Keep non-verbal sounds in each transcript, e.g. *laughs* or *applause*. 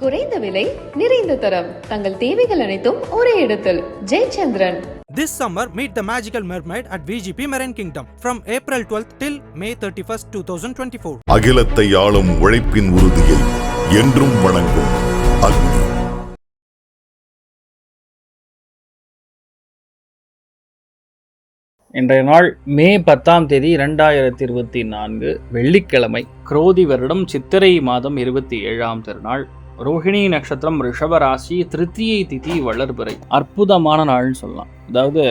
குறைந்த விலை நிறைந்த தரம். தங்கள் தேவைகள் அனைத்தும் ஒரே இடத்தில். Jayachandran. This summer, meet the magical mermaid at VGP Marine Kingdom from April 12th till May 31st, 2024. அகிலத்தை ஆளும் உழைப்பின் உறுதியை என்றும் வணங்கும் அக்னி. இன்றைய நாள் மே பத்தாம் தேதி இரண்டாயிரத்தி இருபத்தி நான்கு வெள்ளிக்கிழமை குரோதி வருடம் சித்திரை மாதம் இருபத்தி ஏழாம் திருநாள். ரோஹிணி நட்சத்திரம் ரிஷபராசி திருத்தியை திதி வளர்பிறை. அற்புதமான நாள்னு சொல்லலாம். அதாவது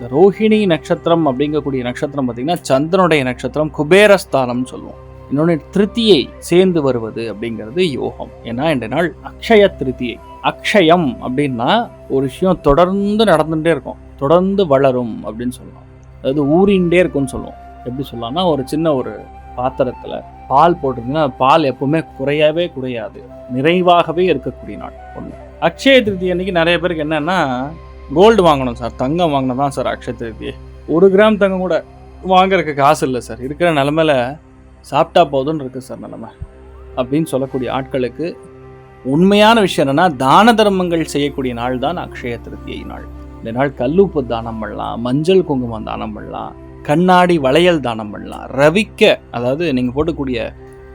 இந்த ரோஹிணி நட்சத்திரம் அப்படிங்கக்கூடிய நட்சத்திரம் பார்த்திங்கன்னா சந்திரனுடைய நட்சத்திரம் குபேரஸ்தானம்னு சொல்லுவோம். இன்னொன்று திருத்தியை சேர்ந்து வருவது அப்படிங்கிறது யோகம். ஏன்னா இந்த நாள் அக்ஷய திருத்தியை. அக்ஷயம் அப்படின்னா ஒரு விஷயம் தொடர்ந்து நடந்துகிட்டே இருக்கும். தொடர்ந்து வளரும் அப்படின்னு சொல்லலாம். அதாவது ஊறிண்டே இருக்கும்னு சொல்லுவோம். எப்படி சொல்லலாம்னா ஒரு சின்ன ஒரு பாத்திரத்தில் பால் போட்டிருந்தீங்கன்னா பால் எப்பவுமே குறையவே குறையாது. நிறைவாகவே இருக்கக்கூடிய நாள் ஒன்று அக்ஷய திருதி அன்னைக்கு நிறைய பேருக்கு என்னன்னா கோல்டு வாங்கணும் சார். தங்கம் வாங்கினா தான் சார் அக்ஷய திருதி. ஒரு கிராம் தங்கம் கூட வாங்குறதுக்கு காசு இல்லை சார். இருக்கிற நிலமையில சாப்பிட்டா போதும்னு இருக்கு சார் நிலமை. அப்படின்னு சொல்லக்கூடிய ஆட்களுக்கு உண்மையான விஷயம் என்னன்னா தான தர்மங்கள் செய்யக்கூடிய நாள் தான் அக்ஷய திருத்தியை நாள். இந்த நாள் கல்லுப்பு தானம் பண்ணலாம் மஞ்சள் குங்குமம் தானம் பண்ணலாம் கண்ணாடி வளையல் தானம் பண்ணலாம். ரவிக்க அதாவது நீங்கள் போடக்கூடிய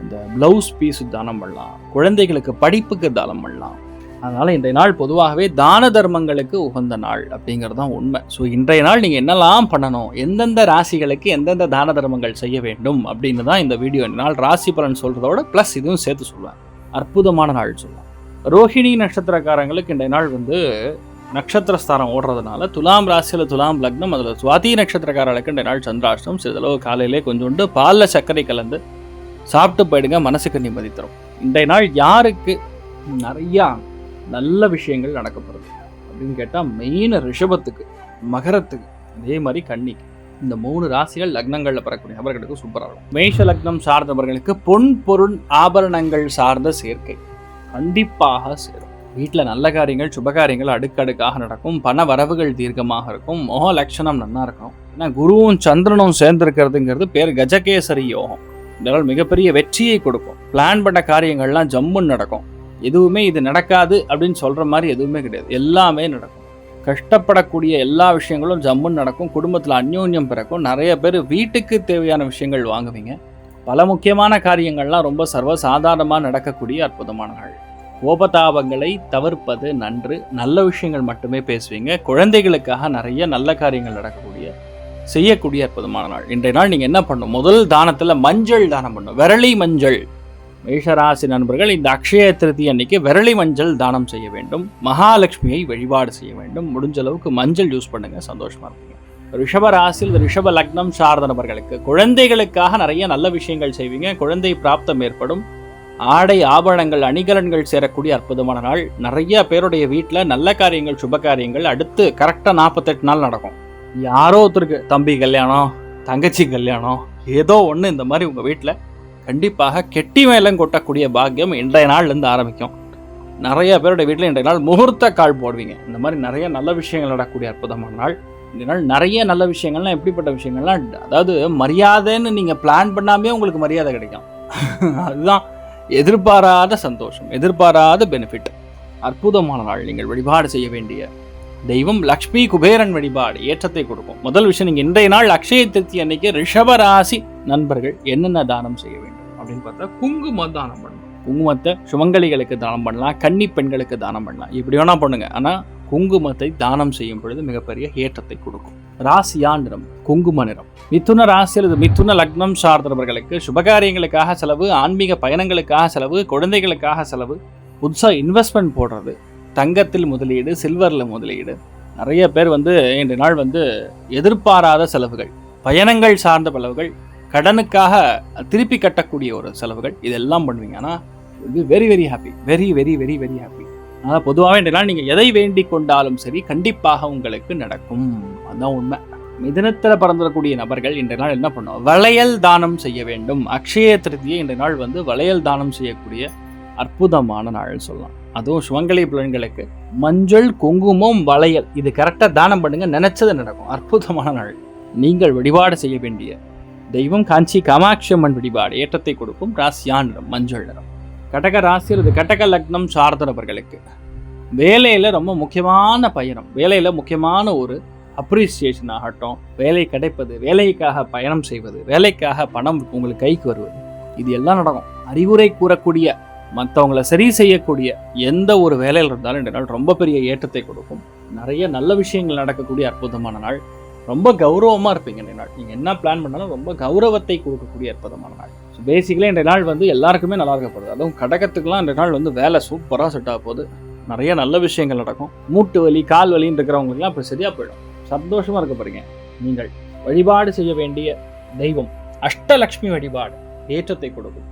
இந்த ப்ளவுஸ் பீஸ் தானம் பண்ணலாம். குழந்தைகளுக்கு படிப்புக்கு தானம் பண்ணலாம். அதனால் இன்றைய நாள் பொதுவாகவே தான தர்மங்களுக்கு உகந்த நாள் அப்படிங்கிறது தான் உண்மை. ஸோ இன்றைய நாள் நீங்கள் என்னெல்லாம் பண்ணணும்? எந்தெந்த ராசிகளுக்கு எந்தெந்த தான தர்மங்கள் செய்ய வேண்டும் அப்படின்னு தான் இந்த வீடியோ இந்த நாள் ராசி பலன் சொல்கிறதோட ப்ளஸ் இதுவும் சேர்த்து சொல்லுவேன் அற்புதமான நாள் சொல்லுவேன் ரோஹிணி நட்சத்திரக்காரங்களுக்கு இன்றைய நாள் வந்து நட்சத்திரஸ்தானம் ஓடுறதுனால துலாம் ராசியில் துலாம் லக்னம் அதில் சுவாதி நட்சத்திரக்காரர்களுக்கு இந்த நாள் சந்திராஷ்டம். சிறிதளவு காலையிலே கொஞ்சோண்டு பாலில் சர்க்கரை கலந்து சாப்பிட்டு போயிடுங்க. மனசுக்கு நிம்மதி தரும். இன்றைய நாள் யாருக்கு நிறையா நல்ல விஷயங்கள் நடக்கப்படுது அப்படின்னு கேட்டால் மெயின் ரிஷபத்துக்கு மகரத்துக்கு அதே மாதிரி கண்ணிக்கு இந்த மூணு ராசிகள் லக்னங்களில் பிறக்கக்கூடிய நபர்களுக்கு சூப்பராக இருக்கும். மேஷ லக்னம் சார்ந்தவர்களுக்கு பொன் பொருள் ஆபரணங்கள் சார்ந்த சேர்க்கை கண்டிப்பாக சேரும். வீட்டில் நல்ல காரியங்கள் சுபகாரியங்கள் அடுக்கடுக்காக நடக்கும். பண வரவுகள் தீர்க்கமாக இருக்கும். மோக லட்சணம் நல்லா இருக்கும். ஏன்னா குருவும் சந்திரனும் சேர்ந்திருக்கிறதுங்கிறது பேர் கஜகேசரி யோகம். இதனால் மிகப்பெரிய வெற்றியை கொடுக்கும். பிளான் பண்ண காரியங்கள்லாம் ஜம்முன்னு நடக்கும். எதுவுமே இது நடக்காது அப்படின்னு சொல்கிற மாதிரி எதுவுமே கிடையாது. எல்லாமே நடக்கும். கஷ்டப்படக்கூடிய எல்லா விஷயங்களும் ஜம்முன்னு நடக்கும். குடும்பத்தில் அந்யோன்யம் பிறக்கும். நிறைய பேர் வீட்டுக்கு தேவையான விஷயங்கள் வாங்குவீங்க. பல முக்கியமான காரியங்கள்லாம் ரொம்ப சர்வசாதாரணமாக நடக்கக்கூடிய அற்புதமான நாள். கோபதாபங்களை தவிர்ப்பது நன்று. நல்ல விஷயங்கள் மட்டுமே பேசுவீங்க. குழந்தைகளுக்காக நிறைய நல்ல காரியங்கள் நடக்கக்கூடிய செய்யக்கூடிய அற்புதமான நாள். இன்றைய நாள் நீங்கள் என்ன பண்ணணும் முதல் தானத்தில் மஞ்சள் தானம் பண்ணும். விரலி மஞ்சள். மேஷராசி நண்பர்கள் இந்த அக்ஷய திருதி அன்னைக்கு விரலி மஞ்சள் தானம் செய்ய வேண்டும். மகாலட்சுமியை வழிபாடு செய்ய வேண்டும். முடிஞ்ச அளவுக்கு மஞ்சள் யூஸ் பண்ணுங்கள் சந்தோஷமா இருப்பீங்க. ரிஷப ராசியில் ரிஷப லக்னம் சார்ந்த நபர்களுக்கு குழந்தைகளுக்காக நிறைய நல்ல விஷயங்கள் செய்வீங்க. குழந்தை பிராப்தம் ஏற்படும். ஆடை ஆபரணங்கள் அணிகலன்கள் சேரக்கூடிய அற்புதமான நாள். நிறைய பேருடைய வீட்டில் நல்ல காரியங்கள் சுப காரியங்கள் அடுத்து கரெக்டாக நாற்பத்தெட்டு நாள் நடக்கும். யாரோ ஒருத்தருக்கு தம்பி கல்யாணம் தங்கச்சி கல்யாணம் ஏதோ ஒன்று இந்த மாதிரி உங்கள் வீட்டில் கண்டிப்பாக கெட்டி மேலம் கொட்டக்கூடிய பாக்கியம் இன்றைய நாள்லேருந்து ஆரம்பிக்கும். நிறைய பேருடைய வீட்டில் இன்றைய நாள் முகூர்த்த கால் போடுவீங்க. இந்த மாதிரி நிறைய நல்ல விஷயங்கள் நடக்கூடிய அற்புதமான நாள். இந்த நாள் நிறைய நல்ல விஷயங்கள்லாம் எப்படிப்பட்ட விஷயங்கள்லாம் அதாவது மரியாதைன்னு நீங்கள் பிளான் பண்ணாமே உங்களுக்கு மரியாதை கிடைக்கும். *laughs* அதுதான். எதிர்பாராத சந்தோஷம் எதிர்பாராத பெனிஃபிட் அற்புதமான நாள். நீங்கள் வழிபாடு செய்ய வேண்டிய தெய்வம் லக்ஷ்மி குபேரன் வழிபாடு ஏற்றத்தை கொடுக்கும். முதல் விஷயம் நீங்கள் இன்றைய நாள் அக்ஷய திருத்தி அன்னைக்கு ரிஷபராசி நண்பர்கள் என்னென்ன தானம் செய்ய வேண்டும் அப்படின்னு பார்த்தா குங்கும தானம் பண்ணணும். குங்குமத்தை சுமங்கலிகளுக்கு தானம் பண்ணலாம் கன்னி பெண்களுக்கு தானம் பண்ணலாம். இப்படி வேணா பண்ணுங்க. ஆனால் குங்குமத்தை தானம் செய்யும் பொழுது மிகப்பெரிய ஏற்றத்தை கொடுக்கும். ராசியா நிறம் குங்கும நிறம். மிதுன ராசி அல்லது மிதுன லக்னம் சார்ந்தவர்களுக்கு சுபகாரியங்களுக்காக செலவு ஆன்மீக பயணங்களுக்காக செலவு குழந்தைகளுக்காக செலவு புதுசாக இன்வெஸ்ட்மெண்ட் போடுறது தங்கத்தில் முதலீடு சில்வரில் முதலீடு. நிறைய பேர் வந்து இன்று நாள் வந்து எதிர்பாராத செலவுகள். பயணங்கள் சார்ந்த செலவுகள் கடனுக்காக திருப்பி கட்டக்கூடிய ஒரு செலவுகள் இதெல்லாம் பண்ணுவீங்க. ஆனால் இது very very happy very very very very happy ஆனால் பொதுவாகவே என்றெல்லாம் நாள் நீங்கள் எதை வேண்டிக் கொண்டாலும் சரி கண்டிப்பாக உங்களுக்கு நடக்கும். அதுதான் உண்மை. மிதனத்தில் பறந்துடக்கூடிய நபர்கள் இன்றைய நாள் என்ன பண்ணுவோம் வளையல் தானம் செய்ய வேண்டும். அக்ஷய திருத்தியை இன்றைய நாள் வந்து வளையல் தானம் செய்யக்கூடிய அற்புதமான நாள் சொல்லலாம். அதுவும் சுவங்கலி புலன்களுக்கு மஞ்சள் குங்குமம் வளையல் இது கரெக்டாக தானம் பண்ணுங்க. நினைச்சது நடக்கும். அற்புதமான நாள். நீங்கள் வழிபாடு செய்ய வேண்டிய தெய்வம் காஞ்சி காமாட்சி அம்மன் வழிபாடு ஏற்றத்தை கொடுக்கும். ராசியா நிறம் மஞ்சள் நிறம். கடக ராசி அல்லது கடக லக்னம் சார்ந்த நபர்களுக்கு வேலையில் ரொம்ப முக்கியமான பயணம். வேலையில் முக்கியமான ஒரு அப்ரிசியேஷன் ஆகட்டும் வேலை கிடைப்பது வேலைக்காக பயணம் செய்வது வேலைக்காக பணம் உங்களுக்கு கைக்கு வருவது இது எல்லாம் நடக்கும். அறிவுரை கூறக்கூடிய மற்றவங்களை சரி செய்யக்கூடிய எந்த ஒரு வேலையில் இருந்தாலும் இந்த நாள் ரொம்ப பெரிய ஏற்றத்தை கொடுக்கும். நிறைய நல்ல விஷயங்கள் நடக்கக்கூடிய அற்புதமான நாள். ரொம்ப கௌரவமாக இருப்பீங்க இந்த நாள். நீங்கள் என்ன பிளான் பண்ணாலும் ரொம்ப கௌரவத்தை கொடுக்கக்கூடிய அற்புதமான நாள். பேசிக்கலி இந்த நாள் வந்து எல்லாருக்குமே நல்லா இருக்கப்படுது அதுவும் கடகத்துக்குலாம் இந்த நாள் வந்து வேலை சூப்பராக செட் ஆக போகுது. நிறைய நல்ல விஷயங்கள் நடக்கும். மூட்டு வலி கால் வலின்னு இருக்கிறவங்களுக்குலாம் இப்போ சரியாக போயிடும். சந்தோஷமாக இருக்க போறீங்க. நீங்கள் வழிபாடு செய்ய வேண்டிய தெய்வம் அஷ்டலக்ஷ்மி வழிபாடு ஏற்றத்தை கொடுக்கும்.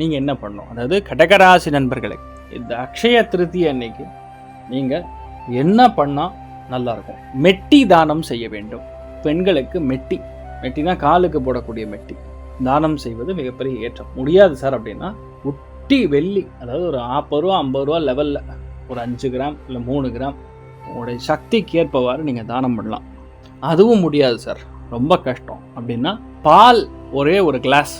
நீங்கள் என்ன பண்ணணும்? அதாவது கடகராசி நண்பர்களுக்கு இந்த அக்ஷய திருத்தி அன்னைக்கு நீங்கள் என்ன பண்ணால் நல்லாயிருக்கும் மெட்டி தானம் செய்ய வேண்டும். பெண்களுக்கு மெட்டி. மெட்டினா காலுக்கு போடக்கூடிய மெட்டி. தானம் செய்வது மிகப்பெரிய ஏற்றம். முடியாது சார் அப்படின்னா ஒட்டி வெள்ளி அதாவது ஒரு நாற்பது ரூபா ஐம்பது ரூபா லெவலில் ஒரு அஞ்சு கிராம் இல்லை மூணு கிராம் உங்களுடைய சக்திக்கு ஏற்பவாறு நீங்கள் தானம் பண்ணலாம். அதுவும் முடியாது சார். ரொம்ப கஷ்டம். அப்படின்னா பால் ஒரே ஒரு கிளாஸ்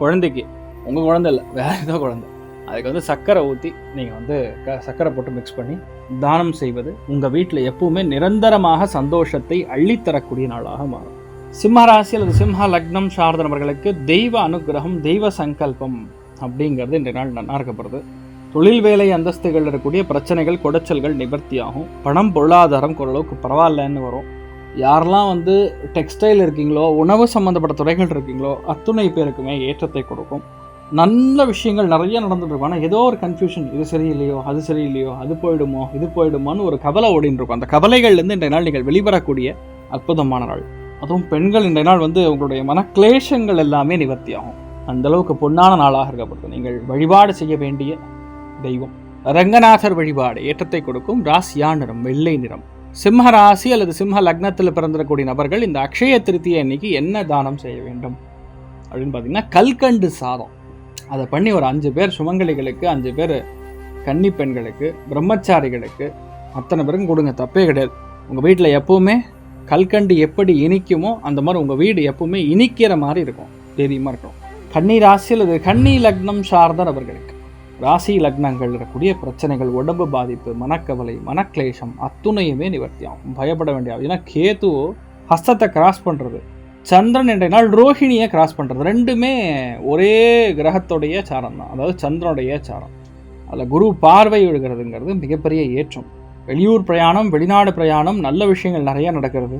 குழந்தைக்கு உங்கள் குழந்தை இல்லை வேற ஏதோ குழந்தை. அதுக்கு வந்து சர்க்கரை ஊற்றி நீங்கள் வந்து க சர்க்கரை போட்டு மிக்ஸ் பண்ணி தானம் செய்வது உங்கள் வீட்டில் எப்பவுமே நிரந்தரமாக சந்தோஷத்தை அள்ளித்தரக்கூடிய நாளாக மாறும். சிம்மராசி அல்லது சிம்ம லக்னம் சார்ந்தவர்களுக்கு தெய்வ அனுகிரகம் தெய்வ சங்கல்பம் அப்படிங்கிறது இன்றைய நாள் நல்லா இருக்கப்படுது தொழில் வேலை அந்தஸ்துகள் இருக்கக்கூடிய பிரச்சனைகள் குடைச்சல்கள் நிவர்த்தியாகும். பணம் பொருளாதாரம் ஓரளவுக்கு பரவாயில்லன்னு வரும். யாரெல்லாம் வந்து டெக்ஸ்டைல் இருக்கீங்களோ உணவு சம்மந்தப்பட்ட துறைகள் இருக்கீங்களோ அத்துணை பேருக்குமே ஏற்றத்தை கொடுக்கும். நல்ல விஷயங்கள் நிறைய நடந்துட்டு இருக்கும் ஆனால் ஏதோ ஒரு கன்ஃபியூஷன் இது சரியில்லையோ அது சரியில்லையோ அது போயிடுமோ இது போயிடுமோன்னு ஒரு கவலை ஓடின்னு இருக்கும். அந்த கவலைகள்லேருந்து இன்றைய நாள் நீங்கள் வெளிவரக்கூடிய அற்புதமான நாள். அதுவும் பெண்கள் இன்றைய நாள் வந்து உங்களுடைய மனக்லேஷங்கள் எல்லாமே நிவர்த்தியாகும். அந்தளவுக்கு பொன்னான நாளாக இருக்கப்படுது. நீங்கள் வழிபாடு செய்ய வேண்டிய தெய்வம். ரங்கநாதர் வழிபாடு ஏற்றத்தை கொடுக்கும் ராசியா நிறம் வெள்ளை நிறம். சிம்ம ராசி அல்லது சிம்ம லக்னத்தில் பிறந்திருக்கக்கூடிய நபர்கள் இந்த அக்ஷய திருத்தியை அன்னைக்கு என்ன தானம் செய்ய வேண்டும்? அப்படின்னு பார்த்தீங்கன்னா கல்கண்டு சாதம். அதை பண்ணி ஒரு அஞ்சு பேர் சுமங்கலிகளுக்கு அஞ்சு பேர் கன்னி பெண்களுக்கு பிரம்மச்சாரிகளுக்கு அத்தனை பேருக்கும் கொடுங்க. தப்பே கிடையாது. உங்கள் வீட்டில் எப்போவுமே கல்கண்டு எப்படி இனிக்குமோ அந்த மாதிரி உங்கள் வீடு எப்பவுமே இனிக்கிற மாதிரி இருக்கும். தெரியுமா இருக்கும் கன்னி ராசியில் இது கன்னி லக்னம் சார்ந்த நபர்களுக்கு. ராசி லக்னங்கள் இருக்கக்கூடிய பிரச்சனைகள் உடம்பு பாதிப்பு மனக்கவலை மனக்லேஷம் அத்துணையுமே நிவர்த்தியாகும். பயப்பட வேண்டிய ஏன்னா கேது ஹஸ்தத்தை கிராஸ் பண்ணுறது சந்திரன் என்ற நாள் ரோஹிணியை கிராஸ் பண்ணுறது ரெண்டுமே ஒரே கிரகத்துடைய சாரம் தான் அதாவது சந்திரனுடைய சாரம். அதில் குரு பார்வை விழுகிறதுங்கிறது மிகப்பெரிய ஏற்றம். வெளியூர் பிரயாணம் வெளிநாடு பிரயாணம் நல்ல விஷயங்கள் நிறைய நடக்கிறது.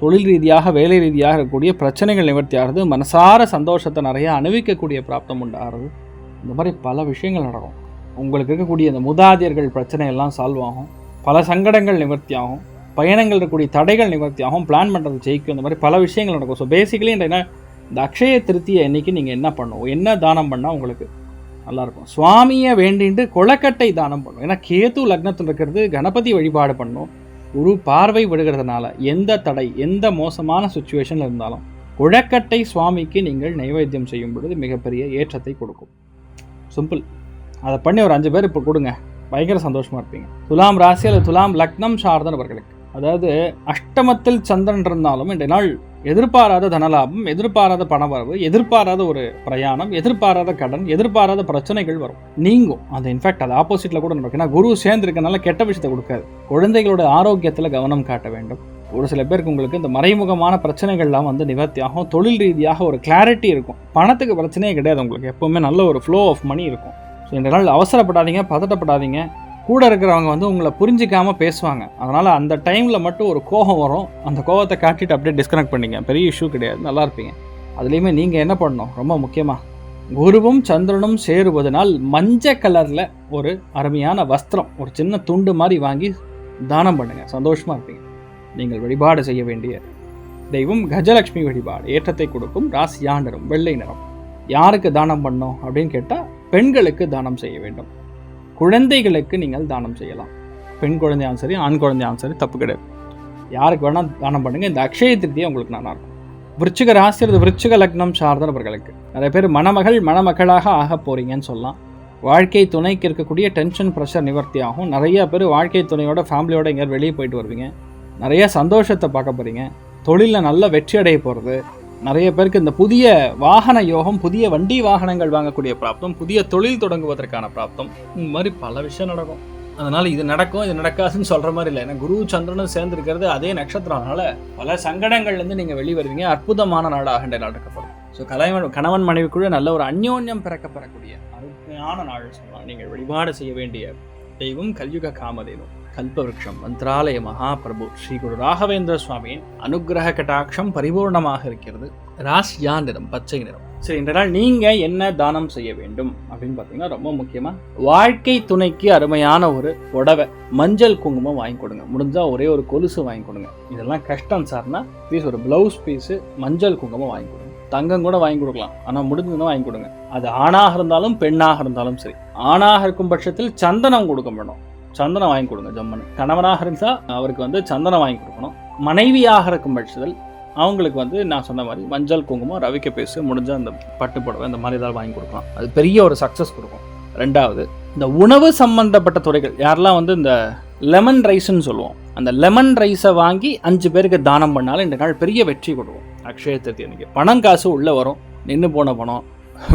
தொழில் ரீதியாக வேலை ரீதியாக இருக்கக்கூடிய பிரச்சனைகள் நிவர்த்தி ஆகிறது. மனசார சந்தோஷத்தை நிறைய அனுபவிக்கக்கூடிய பிராப்தம் உண்டாகிறது. இந்த மாதிரி பல விஷயங்கள் நடக்கும். உங்களுக்கு இருக்கக்கூடிய இந்த முதாதியர்கள் பிரச்சனை எல்லாம் சால்வ் ஆகும். பல சங்கடங்கள் நிவர்த்தி ஆகும். பயணங்கள் இருக்கக்கூடிய தடைகள் நிவர்த்தி ஆகும். பிளான் பண்ணுறது ஜெயிக்கும். இந்த மாதிரி பல விஷயங்கள் நடக்கும். ஸோ பேசிக்கலி என்ன இந்த அக்ஷய திருத்தியை இன்றைக்கி நீங்கள் என்ன பண்ணணும் என்ன தானம் பண்ணால் உங்களுக்கு நல்லாயிருக்கும். சுவாமியை வேண்டிட்டு கொளக்கட்டை தானம் பண்ணும். ஏன்னா கேது லக்னத்தில் இருக்கிறது கணபதி வழிபாடு பண்ணும். குரு பார்வை விடுகிறதுனால எந்த தடை எந்த மோசமான சுச்சுவேஷனில் இருந்தாலும் குழக்கட்டை சுவாமிக்கு நீங்கள் நைவேத்தியம் செய்யும் பொழுது மிகப்பெரிய ஏற்றத்தை கொடுக்கும். சிம்பிள் அதை பண்ணி ஒரு அஞ்சு பேர் இப்போ கொடுங்க. பயங்கர சந்தோஷமாக இருப்பீங்க. துலாம் ராசி அல்லது துலாம் லக்னம் சார்ந்த அவர்களுக்கு அதாவது அஷ்டமத்தில் சந்திரன் இருந்தாலும் இன்றைய நாள் எதிர்பாராத தனலாபம் எதிர்பாராத பணவரவு எதிர்பாராத ஒரு பிரயாணம் எதிர்பாராத கடன் எதிர்பாராத பிரச்சனைகள் வரும். நீங்கும். அந்த இன்ஃபேக்ட் அது ஆப்போசிட்டில் கூட நடக்கும் ஏன்னா குரு சேர்ந்துருக்கனால கெட்ட விஷயத்தை கொடுக்காது. குழந்தைகளோட ஆரோக்கியத்தில் கவனம் காட்ட வேண்டும். ஒரு சில பேருக்கு உங்களுக்கு இந்த மறைமுகமான பிரச்சனைகள்லாம் வந்து நிவர்த்தியாகும். தொழில் ரீதியாக ஒரு கிளாரிட்டி இருக்கும். பணத்துக்கு பிரச்சனையே கிடையாது உங்களுக்கு. எப்போவுமே நல்ல ஒரு ஃப்ளோ ஆஃப் மணி இருக்கும். ஸோ இந்த நாள் அவசரப்படாதீங்க பதட்டப்படாதீங்க. கூட இருக்கிறவங்க வந்து உங்களை புரிஞ்சிக்காம பேசுவாங்க. அதனால் அந்த டைமில் மட்டும் ஒரு கோபம் வரும். அந்த கோபத்தை காட்டிட்டு அப்படியே டிஸ்கனெக்ட் பண்ணிங்க. பெரிய இஷ்யூ கிடையாது. நல்லா இருப்பீங்க. அதுலேயுமே நீங்கள் என்ன பண்ணணும்? ரொம்ப முக்கியமாக குருவும் சந்திரனும் சேருவதனால் மஞ்சள் கலரில் ஒரு அருமையான வஸ்திரம் ஒரு சின்ன துண்டு மாதிரி வாங்கி தானம் பண்ணுங்கள் சந்தோஷமாக இருப்பீங்க. நீங்கள் வழிபாடு செய்ய வேண்டிய தெய்வம் கஜலட்சுமி வழிபாடு. ஏற்றத்தை கொடுக்கும் ராசியா நிறம் வெள்ளை நிறம். யாருக்கு தானம் பண்ணோம் அப்படின்னு கேட்டால் பெண்களுக்கு தானம் செய்ய வேண்டும். குழந்தைகளுக்கு நீங்கள் தானம் செய்யலாம். பெண் குழந்தையாலும் சரி ஆண் குழந்தையாலும் சரி தப்பு கிடையாது. யாருக்கு வேணால் தானம் பண்ணுங்கள் இந்த அக்ஷய திருத்தியை உங்களுக்கு நான் இருக்கும். விருச்சிக ராசி அல்லது விருச்சிக லக்னம் சார்ந்தவர்களுக்கு நிறைய பேர் மணமகள் மணமகளாக ஆக போகிறீங்கன்னு சொல்லலாம். வாழ்க்கை துணைக்கு இருக்கக்கூடிய டென்ஷன் ப்ரெஷர் நிவர்த்தி ஆகும். நிறைய பேர் வாழ்க்கை துணையோட ஃபேமிலியோட எங்கேயாவது வெளியே போயிட்டு வருவீங்க. நிறைய சந்தோஷத்தை பார்க்க போகிறீங்க தொழிலில் நல்ல வெற்றி அடைய போகிறது நிறைய பேருக்கு இந்த புதிய வாகன யோகம் புதிய வண்டி வாகனங்கள் வாங்கக்கூடிய பிராப்தம் புதிய தொழில் தொடங்குவதற்கான பிராப்தம் இந்த மாதிரி பல விஷயம் நடக்கும். அதனால் இது நடக்கும் இது நடக்காதுன்னு சொல்கிற மாதிரி இல்லை. ஏன்னா குரு சந்திரனும் சேர்ந்துருக்கிறது அதே நட்சத்திரம்னால பல சங்கடங்கள்லேருந்து நீங்கள் வெளிவருவீங்க அற்புதமான நாடாக இந்த நாள் இருக்கப்படும் ஸோ கலைவன் கணவன் மனைவிக்குள்ள நல்ல ஒரு அந்யோன்யம் பிறக்கப்பெறக்கூடிய அருமையான நாள் சொல்லலாம். நீங்கள் வழிபாடு செய்ய வேண்டிய தெய்வம் கல்யுக காமதேனும் கல்பவருஷம் மந்திராலய மகாபிரபு ஸ்ரீ குரு ராகவேந்திர சுவாமியின் அனுகிரக கட்டாட்சம் பரிபூர்ணமாக இருக்கிறது. ராசியா நிறம் பச்சை நிறம். சரி இந்த நாள் நீங்க என்ன தானம் செய்ய வேண்டும் அப்படின்னு பார்த்தீங்கன்னா ரொம்ப முக்கியமா வாழ்க்கை துணைக்கு அருமையான ஒரு புடவை மஞ்சள் குங்குமம் வாங்கி கொடுங்க. முடிஞ்சா ஒரே ஒரு கொலுசு வாங்கி கொடுங்க. இதெல்லாம் கஷ்டம் சார்னா ப்ளீஸ் ஒரு பிளவுஸ் பீஸு மஞ்சள் குங்குமம் வாங்கி கொடுங்க. தங்கம் கூட வாங்கி கொடுக்கலாம். ஆனால் முடிஞ்சதுன்னா வாங்கி கொடுங்க. அது ஆணாக இருந்தாலும் பெண்ணாக இருந்தாலும் சரி. ஆணாக இருக்கும் பட்சத்தில் சந்தனம் கொடுக்க வேணும். சந்தனம் வாங்கி கொடுங்க ஜம்மனு கணவனாக இருந்தால் அவருக்கு வந்து சந்தனம் வாங்கி கொடுக்கணும். மனைவியாக இருக்கும் பட்சத்தில் அவங்களுக்கு வந்து நான் சொன்ன மாதிரி மஞ்சள் குங்குமம் ரவிக்க பேசு முடிஞ்ச அந்த பட்டு புடவை இந்த மாதிரி ஏதாவது வாங்கி கொடுக்கலாம். அது பெரிய ஒரு சக்ஸஸ் கொடுக்கும். ரெண்டாவது இந்த உணவு சம்பந்தப்பட்ட துறைகள் யாரெல்லாம் வந்து இந்த லெமன் ரைஸ்ன்னு சொல்லுவோம் அந்த லெமன் ரைஸை வாங்கி அஞ்சு பேருக்கு தானம் பண்ணாலும் இந்த நாள் பெரிய வெற்றி கொடுக்கும். அக்ஷய திருத்தி அன்னைக்கு. பணம் காசு உள்ளே வரும். நின்று போன பணம்.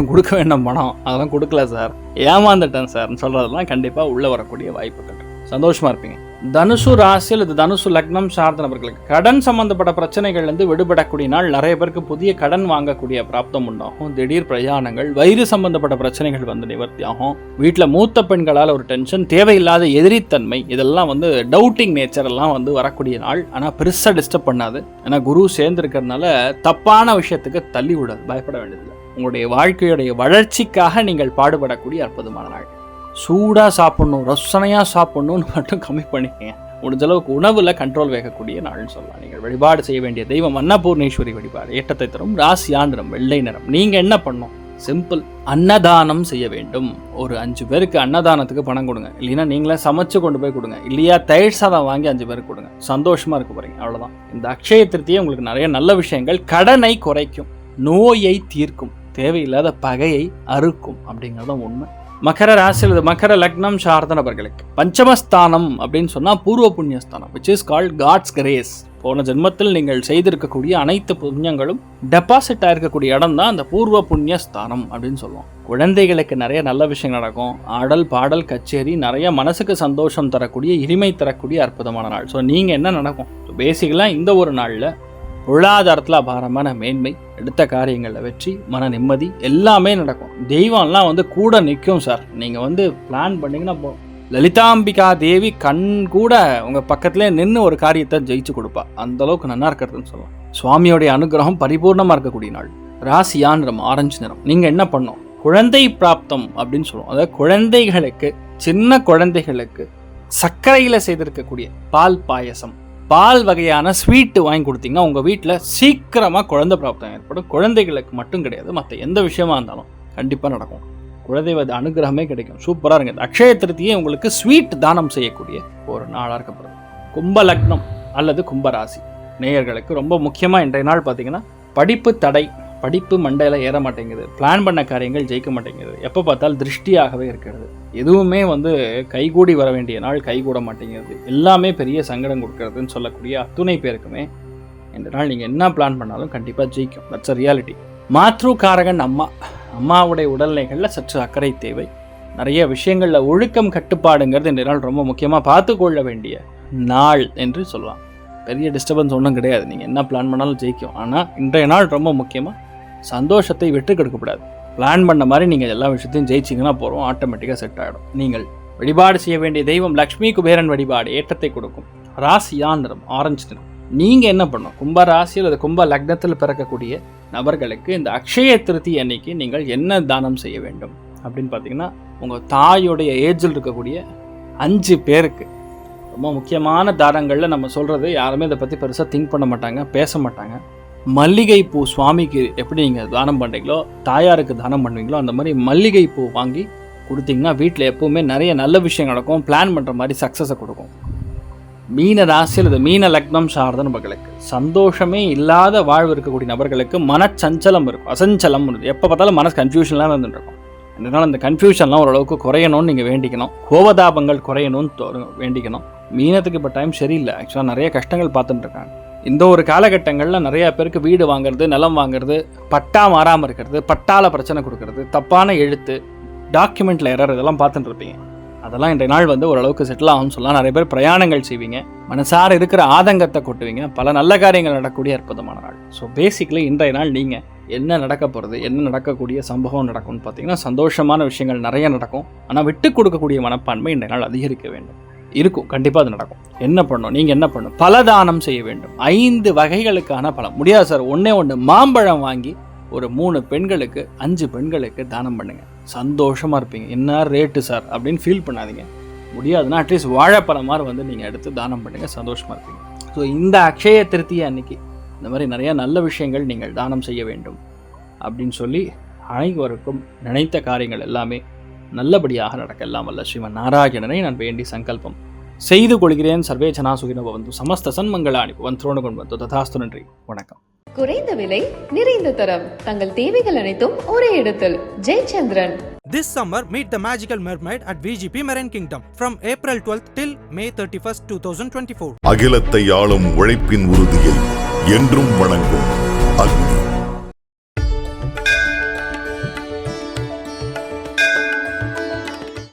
கொடுக்க வேண்டாம் பணம். அதெல்லாம் கொடுக்கல சார். ஏமாந்துட்டேன் சார்னு சொல்கிறதெல்லாம் கண்டிப்பாக உள்ளே வரக்கூடிய வாய்ப்புகள் சந்தோஷமாக இருப்பீங்க. தனுசு ராசியில் இது தனுசு லக்னம் சார்ந்த நபர்களுக்கு கடன் சம்பந்தப்பட்ட பிரச்சனைகள்லேருந்து விடுபடக்கூடிய நாள் நிறைய பேருக்கு புதிய கடன் வாங்கக்கூடிய பிராப்தம் உண்டாகும். திடீர் பிரயாணங்கள் வயிறு சம்பந்தப்பட்ட பிரச்சனைகள் வந்து நிவர்த்தி ஆகும். வீட்டில் மூத்த பெண்களால் ஒரு டென்ஷன் தேவையில்லாத எதிரித்தன்மை இதெல்லாம் வந்து டவுட்டிங் நேச்சர் எல்லாம் வந்து வரக்கூடிய நாள். ஆனால் பெருசாக டிஸ்டர்ப் பண்ணாது. ஏன்னா குரு சேர்ந்துருக்கிறதுனால தப்பான விஷயத்துக்கு தள்ளி விடாது. பயப்பட வேண்டியதில்லை. உங்களுடைய வாழ்க்கையுடைய வளர்ச்சிக்காக நீங்கள் பாடுபடக்கூடிய அற்புதமான நாள். சூடாக சாப்பிட்ணும் ரசனையாக சாப்பிட்ணும்னு மட்டும் கம்மி பண்ணிக்கங்க. முடிஞ்ச அளவுக்கு உணவில் கண்ட்ரோல் வேகக்கூடிய நாள்னு சொல்லலாம். நீங்கள் வழிபாடு செய்ய வேண்டிய தெய்வம் அன்னபூர்ணேஸ்வரி வழிபாடு. ஏற்றத்தை தரும் ராசியா நிறம் வெள்ளை நிறம். நீங்கள் என்ன பண்ணணும்? சிம்பிள் அன்னதானம் செய்ய வேண்டும். ஒரு அஞ்சு பேருக்கு அன்னதானத்துக்கு பணம் கொடுங்க. இல்லைன்னா நீங்களே சமைச்சு கொண்டு போய் கொடுங்க. இல்லையா தயிர் சாதம் வாங்கி அஞ்சு பேருக்கு கொடுங்க. சந்தோஷமாக இருக்க போறீங்க. அவ்வளோதான் இந்த அக்ஷய திருத்தியை உங்களுக்கு நிறைய நல்ல விஷயங்கள் கடனை குறைக்கும். நோயை தீர்க்கும். தேவையில்லாத பகையை அறுக்கும் அப்படிங்கிறதும் உண்மை. மகர ராசியில் மகர லக்னம் சார்ந்த நபர்களுக்கு பஞ்சமஸ்தானம் அப்படின்னு சொன்னால் பூர்வ புண்ணியஸ்தானம் which is called God's grace போன ஜென்மத்தில் நீங்கள் செய்திருக்கக்கூடிய அனைத்து புண்ணியங்களும் டெபாசிட் ஆயிருக்கக்கூடிய இடம் தான் அந்த பூர்வ புண்ணிய ஸ்தானம் அப்படின்னு சொல்லுவோம். குழந்தைகளுக்கு நிறைய நல்ல விஷயம் நடக்கும். ஆடல் பாடல் கச்சேரி நிறைய மனசுக்கு சந்தோஷம் தரக்கூடிய இனிமை தரக்கூடிய அற்புதமான நாள். ஸோ நீங்கள் என்ன நடக்கும்? பேசிக்கலாக இந்த ஒரு நாளில் பொருளாதாரத்தில் அபாரமான மேன்மை எடுத்த காரியங்களில் வெற்றி மன நிம்மதி எல்லாமே நடக்கும். தெய்வம்லாம் வந்து கூட நிற்கும் சார். நீங்கள் வந்து பிளான் பண்ணீங்கன்னா போதும் லலிதாம்பிகா தேவி கண் கூட உங்கள் பக்கத்துலேயே நின்று ஒரு காரியத்தை ஜெயிச்சு கொடுப்பா. அந்த அளவுக்கு நல்லா இருக்கிறதுன்னு சொல்லலாம் சுவாமியோடைய அனுகிரகம் பரிபூர்ணமாக இருக்கக்கூடிய நாள். ராசியா நிறம் ஆரஞ்சு நிறம். நீங்கள் என்ன பண்ணணும்? குழந்தை பிராப்தம் அப்படின்னு சொல்லுவோம். அதாவது குழந்தைகளுக்கு சின்ன குழந்தைகளுக்கு சர்க்கரையில் செய்திருக்கக்கூடிய பால் பாயசம் பால் வகையான ஸ்வீட்டு வாங்கி கொடுத்தீங்கன்னா உங்கள் வீட்டில் சீக்கிரமாக குழந்தை பிராப்தம் ஏற்படும். குழந்தைகளுக்கு மட்டும் கிடையாது. மற்ற எந்த விஷயமா இருந்தாலும் கண்டிப்பாக நடக்கும். குழந்தை அனுகிரகமே கிடைக்கும். சூப்பராக இருங்க இந்த அக்ஷய திருத்தியை உங்களுக்கு ஸ்வீட் தானம் செய்யக்கூடிய ஒரு நாளாக இருக்கப்படுது. கும்ப லக்னம் அல்லது கும்பராசி நேயர்களுக்கு ரொம்ப முக்கியமாக இன்றைய நாள் பார்த்தீங்கன்னா படிப்பு தடை. படிப்பு மண்டையில் ஏற மாட்டேங்குது. பிளான் பண்ண காரியங்கள் ஜெயிக்க மாட்டேங்குது. எப்போ பார்த்தாலும் திருஷ்டியாகவே இருக்கிறது. எதுவுமே வந்து கைகூடி வர வேண்டிய நாள் கைகூட மாட்டேங்கிறது எல்லாமே பெரிய சங்கடம் கொடுக்கறதுன்னு சொல்லக்கூடிய அத்துணை பேருக்குமே இந்த நாள் நீங்கள் என்ன பிளான் பண்ணாலும் கண்டிப்பாக ஜெயிக்கும். தட்ஸ் அ ரியாலிட்டி மாத்ருகாரகன் அம்மா. அம்மாவுடைய உடல்நிலைகளில் சற்று அக்கறை தேவை. நிறைய விஷயங்களில் ஒழுக்கம் கட்டுப்பாடுங்கிறது இந்த நாள் ரொம்ப முக்கியமாக பார்த்துக்கொள்ள வேண்டிய நாள் என்று சொல்லலாம். பெரிய டிஸ்டர்பன்ஸ் ஒன்றும் கிடையாது. நீங்கள் என்ன பிளான் பண்ணாலும் ஜெயிக்கும். ஆனால் இன்றைய நாள் ரொம்ப முக்கியமாக சந்தோஷத்தை விட்டு கொடுக்கக்கூடாது பிளான் பண்ண மாதிரி நீங்கள் எல்லா விஷயத்தையும் ஜெயிச்சிங்கன்னா போகிறோம் ஆட்டோமேட்டிக்காக செட் ஆகிடும் நீங்கள் வழிபாடு செய்ய வேண்டிய தெய்வம் லக்ஷ்மி குபேரன் வழிபாடு ஏற்றத்தை கொடுக்கும். ராசியான் நிறம் ஆரஞ்சு நிறம் நீங்கள் என்ன பண்ணும் கும்ப ராசியில் அல்லது கும்ப லக்னத்தில் பிறக்கக்கூடிய நபர்களுக்கு இந்த அக்ஷய திருத்தி அன்னைக்கு நீங்கள் என்ன தானம் செய்ய வேண்டும்? அப்படின்னு பார்த்தீங்கன்னா உங்கள் தாயோடைய ஏஜில் இருக்கக்கூடிய அஞ்சு பேருக்கு ரொம்ப முக்கியமான தானங்களில் நம்ம சொல்கிறது யாருமே இதை பற்றி பெருசாக திங்க் பண்ண மாட்டாங்க பேச மாட்டாங்க. மல்லிகை பூ சுவாமிக்கு எப்படி நீங்கள் தானம் பண்ணுறீங்களோ தாயாருக்கு தானம் பண்ணுவீங்களோ அந்த மாதிரி மல்லிகை பூ வாங்கி கொடுத்தீங்கன்னா வீட்டில் எப்போவுமே நிறைய நல்ல விஷயம் நடக்கும். பிளான் பண்ணுற மாதிரி சக்ஸஸை கொடுக்கும். மீன ராசியில் இது மீன லக்னம் சார்ந்த நபர்களுக்கு சந்தோஷமே இல்லாத வாழ்வு இருக்கக்கூடிய நபர்களுக்கு மனச்சஞ்சலம் இருக்கும். அசஞ்சலம் இருக்கும். எப்போ பார்த்தாலும் மனசு கன்ஃபியூஷன்லாம் இருந்துருக்கும் அதனால் அந்த கன்ஃபியூஷன்லாம் ஓரளவுக்கு குறையணும்னு நீங்கள் வேண்டிக்கணும். கோபதாபங்கள் குறையணும்னு வேண்டிக்கணும். மீனத்துக்கு இப்போ டைம் சரியில்லை. ஆக்சுவலாக நிறைய கஷ்டங்கள் பார்த்துட்டு இருக்காங்க. இந்த ஒரு காலகட்டங்களில் நிறையா பேருக்கு வீடு வாங்குறது நிலம் வாங்குறது பட்டா மாறாமல் இருக்கிறது பட்டால பிரச்சனை கொடுக்கறது தப்பான எழுத்து டாக்குமெண்ட்ல எரர் இதெல்லாம் பார்த்துட்டு இருப்பீங்க. அதெல்லாம் இன்றைய நாள் வந்து ஓரளவுக்கு செட்டில் ஆகும்னு சொல்லலாம். நிறைய பேர் பிரயாணங்கள் செய்வீங்க. மனசார இருக்கிற ஆதங்கத்தை கொட்டுவீங்க. பல நல்ல காரியங்கள் நடக்கக்கூடிய அற்புதமான நாள். ஸோ பேசிக்கலி இன்றைய நாள் நீங்கள் என்ன நடக்க போகிறது என்ன நடக்கக்கூடிய சம்பவம் நடக்கும்னு பார்த்தீங்கன்னா சந்தோஷமான விஷயங்கள் நிறைய நடக்கும். ஆனால் விட்டு கொடுக்கக்கூடிய மனப்பான்மை இன்றைய நாள் அதிகரிக்க வேண்டும். இருக்கும். கண்டிப்பாக அது நடக்கும். என்ன பண்ணும்? நீங்கள் என்ன பண்ணும்? பல தானம் செய்ய வேண்டும். ஐந்து வகைகளுக்கான பழம். முடியாது சார். ஒன்றே ஒன்று மாம்பழம் வாங்கி ஒரு மூணு பெண்களுக்கு அஞ்சு பெண்களுக்கு தானம் பண்ணுங்கள் சந்தோஷமாக இருப்பீங்க. என்ன ரேட்டு சார்? அப்படின்னு ஃபீல் பண்ணாதீங்க. முடியாதுன்னா அட்லீஸ்ட் வாழைப்பழம் மாதிரி வந்து நீங்கள் எடுத்து தானம் பண்ணுங்கள் சந்தோஷமாக இருப்பீங்க. ஸோ இந்த அக்ஷய திருத்தியை அன்னைக்கு இந்த மாதிரி நிறைய நல்ல விஷயங்கள் நீங்கள் தானம் செய்ய வேண்டும். அப்படின்னு சொல்லி அனைவருக்கும் நினைத்த காரியங்கள் எல்லாமே நல்லபடியாக நடக்க எல்லாம் வல்ல ஸ்ரீமன் நாராயணனை. நான் வேண்டி சங்கல்பம் செய்து கொள்கிறேன். சர்வே ஜனா சுகினோ பவந்து. சமஸ்த சன்மங்களாணி பவன். துரோண கொண்டு ததாஸ்து நன்றி. வணக்கம். குறைந்த விலை நிறைந்த தரம். தங்கள் தேவைகள் அனைத்தும் ஒரே இடத்தில். Jayachandran. This summer, meet the magical mermaid at VGP Marine Kingdom from April 12th till May 31st, 2024. அகிலத்தை ஆளும் உழைப்பின் உறுதியை என்றும் வணங்கும் அக்னி.